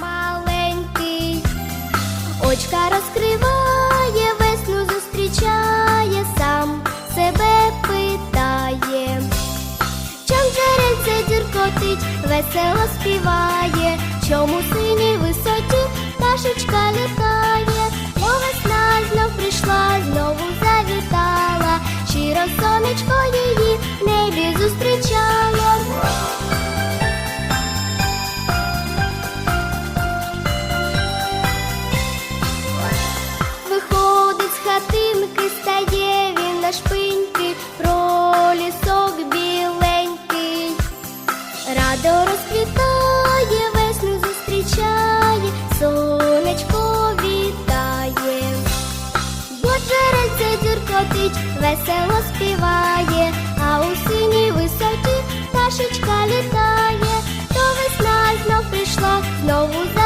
маленький, очка розкриває, весну зустрічає, сам себе питає, Чом Чанкеренце діркотить, весело співає, чому синій висоті пташечка літає, бо весна знов прийшла, знову завітала, щиро сонечко її в небі зустрічає. Шпиньки, про лісок біленький. Радо розквітає, весну зустрічає, сонечко вітає. Бо джерельце дзюркотить, весело співає, а у синій висоті пташечка літає, то весна знов прийшла, знову